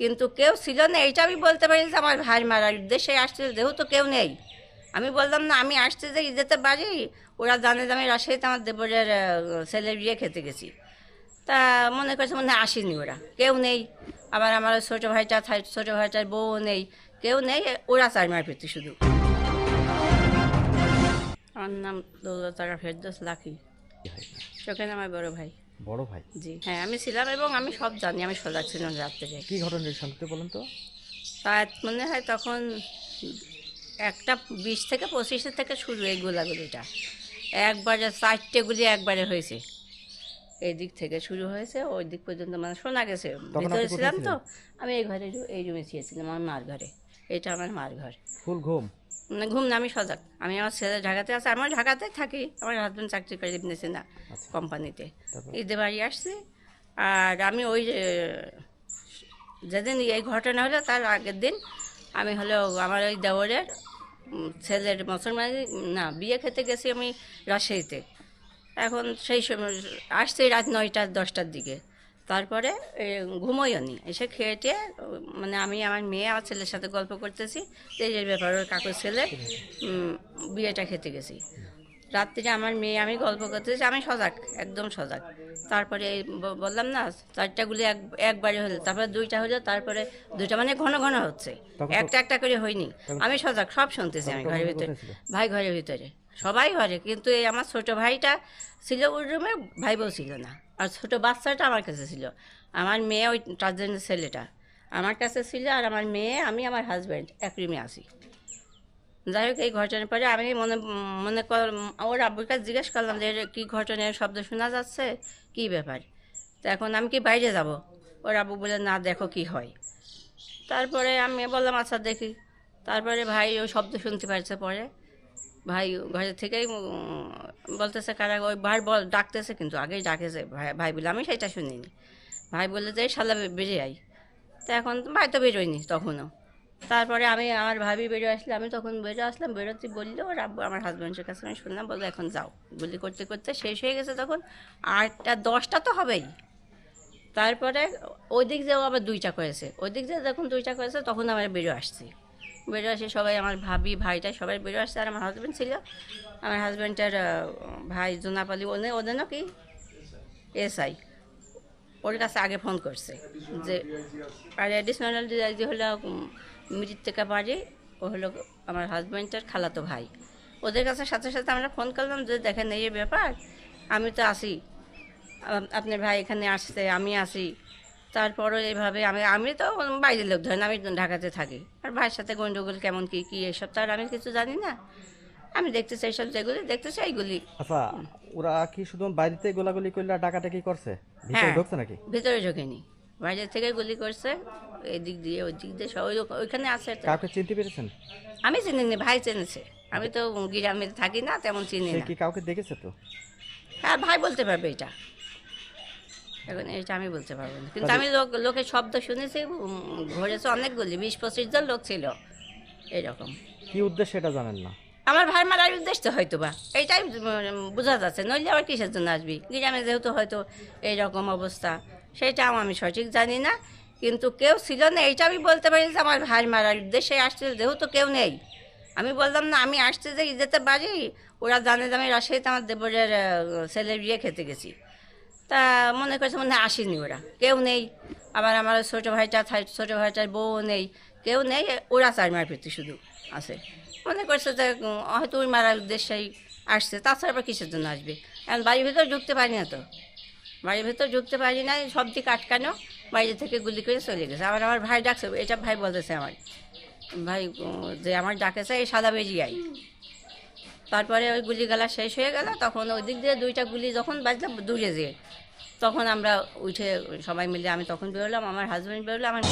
কিন্তু কেউ ছিল না এইটা আমি বলতে পারি যে আমার ভাই মারার উদ্দেশ্যে আসছে যেহেতু কেউ নেই। আমি বললাম না আমি আসতে যে যেতে পারি ওরা জানে যে আমি রাজশাহীতে আমার দেবরের ছেলের বিয়ে খেতে গেছি। তা মনে করছে মনে হয় আসেনি ওরা কেউ নেই। আবার আমার ছোটো ভাইটা ছোটো ভাইটার বউ নেই কেউ নেই ওরা চার মার পেতে শুধু। আমার নাম দৌলতারা ফেরদোস লাকি। সেখানে আমার বড় ভাই। বড় ভাই? জি হ্যাঁ আমি ছিলাম এবং আমি সব জানি আমি সজাগ ছিলাম রাত্রে কি ঘটনা সংক্ষিপ্ত বলেন তো? তা মনে হয় তখন একটা বিশ থেকে পঁচিশের থেকে শুরু এই গোলাগুলিটা। একবারে চারটে গুলি একবারে হয়েছে। এই দিক থেকে শুরু হয়েছে ওই দিক পর্যন্ত মানে শোনা গেছে। ভিতরে ছিলাম তো আমি এই ঘরে এই রুমে ছিয়েছিলাম আমার মার ঘরে। এটা আমার মার ঘর। ফুল ঘুম? ঘুম না আমি সজাগ। আমি আমার ছেলে ঢাকাতে আছে আমার ঢাকাতে থাকি। আমার হাজব্যান্ড চাকরি করে বিজনেসে না আচ্ছা। কোম্পানিতে তারপর? ঈদে বাড়ি আসছি আর আমি ওই যেদিন এই ঘটনা হলো তার আগের দিন আমি হলো আমার ওই দেওরের উম, ছেলের মুসলমান না বিয়ে খেতে গেছি আমি রাজশাহীতে। এখন সেই সময় আসছি রাত নয়টা দশটার দিকে। তারপরে এ, ঘুমোইও নি এসে খেয়ে টেয়ে, মানে আমি আমার মেয়ে আমার ছেলের সাথে গল্প করতেছি এই ব্যাপার ওর কাকুর ছেলে বিয়েটা খেতে গেছি। রাত্রিরে আমার মেয়ে আমি গল্প করতেছি আমি সজাগ একদম সজাগ। তারপরে বললাম না চারটা গুলি এক একবারে হলো তারপরে দুইটা হলো তারপরে দুইটা মানে ঘন ঘন হচ্ছে। একটা একটা করে হয়নি। আমি সজাগ সব শুনতেছি আমি ঘরের ভিতরে। ভাই ঘরের ভিতরে। সবাই ঘরে, কিন্তু এই আমার ছোট ভাইটা ছিল ওই রুমে ভাই বউ ছিল না। আর ছোট বাচ্চাটা আমার কাছে ছিল। আমার মেয়ে ওই ট্রান্সজেন্ডার ছেলেটা। আমার কাছে ছিল আর আমার মেয়ে, আমি আমার হাজব্যান্ড এক রুমে আসি যাই হোক, এই ঘটনার পরে আমি মনে মনে কর, ওর আব্বুর কাছে জিজ্ঞেস করলাম যে কী ঘটনার শব্দ শোনা যাচ্ছে? কী ব্যাপার? তো এখন আমি কি বাইরে যাব? ওর আব্বু বলে না, দেখো কি হয়। তারপরে আমি বললাম আচ্ছা দেখি। তারপরে ভাই ও শব্দ শুনতে পারছে পরে। ভাই, ঘরে থেকেই বলতেছে কারা, ওই ভাই বল, ডাকতেছে কিন্তু, আগেই ডাকেছে। ভাই ভাই বলে, আমি সেটা শুনিনি। ভাই বলে যে শালা বেরিয়ে আই তো এখন ভাই তো বেরোয়নি তখনও। তারপরে আমি, আমার ভাবি বেরো আসলে, আমি তখন বেরো আসলাম, বেরোতে বলল, ওর আব্বু, আমার হাজব্যান্ডের কাছে, আমি শুনলাম, বলল, এখন যাও। গুলি করতে করতে শেষ হয়ে গেছে তখন, আটটা, দশটা তো হবেই। তারপরে ওই দিক যেও আবার দুইটা করেছে। ওই দিক যে যখন দুইটা করেছে, তখন আমরা বেরো আসছি। বেরো আসে সবাই, আমার ভাবি, ভাইটা সবাই বেরো আসছে আর আমার হাজব্যান্ড ছিল। আমার হাজব্যান্ডের ভাই জোনাপালি ওনে ওদেরও কি এসআই। ওর কাছে আগে ফোন করছে যে, আর অ্যাডিশনাল যে হলো মৃত্তিকা বাড়ি, ও হলো আমার হাজব্যান্ডটার খালাতো ভাই। ওদের কাছে সাথে সাথে আমরা ফোন করলাম যে, দেখেন এই ব্যাপার, আমি তো আসি। আপনার ভাই এখানে আসছে, আমি আসি। তারপরও এইভাবে আমি আমি তো বাইরের লোক ধরেন আমি ঢাকাতে থাকি। আর ভাইয়ের সাথে গন্ডগোল কেমন কী কী এসব তো আর আমি কিছু জানি না। আমি দেখতে চাই সব যেগুলি দেখতে চাই এইগুলি আচ্ছা ওরা কি শুধু বাড়িতে গোলাগুলি করলে ডাকাটাকি করছে? ভিতরে হ্যাঁ। ঢুকছে নাকি? ভিতরে ঢোকেনি। বাইরে থেকে গুলি করছে এদিক দিয়ে ওই দিক দিয়ে সব ওই- ওইখানে আছে কাউকে চিনতে পেরেছেন? আমি চিনি না ভাই চিনেছে। আমি তো গ্রামে থাকি না তেমন চিনি না। কি কাউকে দেখেছে তো? হ্যাঁ ভাই বলতে পারবে এটা। এখন এটা আমি বলতে পারব না। কিন্তু আমি লোক লোকের শব্দ শুনেছি ঘুরেছে অনেকগুলি বিশ পঁচিশ জন লোক ছিল এরকম। কি উদ্দেশ্য এটা জানেন না? আমার ভাই মারার উদ্দেশ্য হয়তো বা এইটাই বোঝা যাচ্ছে নইলে আবার কিসের জন্য আসবি? গ্রামে যেহেতু হয়তো এইরকম অবস্থা সেটাও আমি সঠিক জানি না কিন্তু কেউ ছিল না এইটা আমি বলতে পারি যে আমার ভাই মারার উদ্দেশ্যে আসছে যেহেতু কেউ নেই। আমি বললাম না আমি আসতে যে যেতে পারি ওরা জানে যে আমি রাজশাহীতে আমার দেবরের ছেলের বিয়ে খেতে গেছি। তা মনে করছে মনে আসেনি ওরা। কেউ নেই। আবার আমার ছোটো ভাইটা ছোটো ভাইটার বউ নেই। কেউ নেই, ওরা চার মার পেতে শুধু আছে। মনে করছে যে হয়তো ওই মারার উদ্দেশ্যেই আসছে। তাছাড়া আবার কিসের জন্য আসবে? এখন বাড়ির ভিতর ঢুকতে পারি না তো। বাড়ির ভিতর ঢুকতে পারি না সব দিক আটকানো, বাইরে থেকে গুলি করে চলে গেছে। আবার আমার ভাই ডাকছে, এটা ভাই বলতেছে আমার। ভাই যে আমার ডাকেছে, এই সাদা বেরিয়াই তারপরে ওই গুলি গালা শেষ হয়ে গেল, তখন ওই দিক দিয়ে দুইটা গুলি যখন বাজলাম, দূরে যেয়ে তখন আমরা উঠে সবাই মিলে আমি তখন বেরোলাম, আমার হাজব্যান্ড বেরোলো, আমার।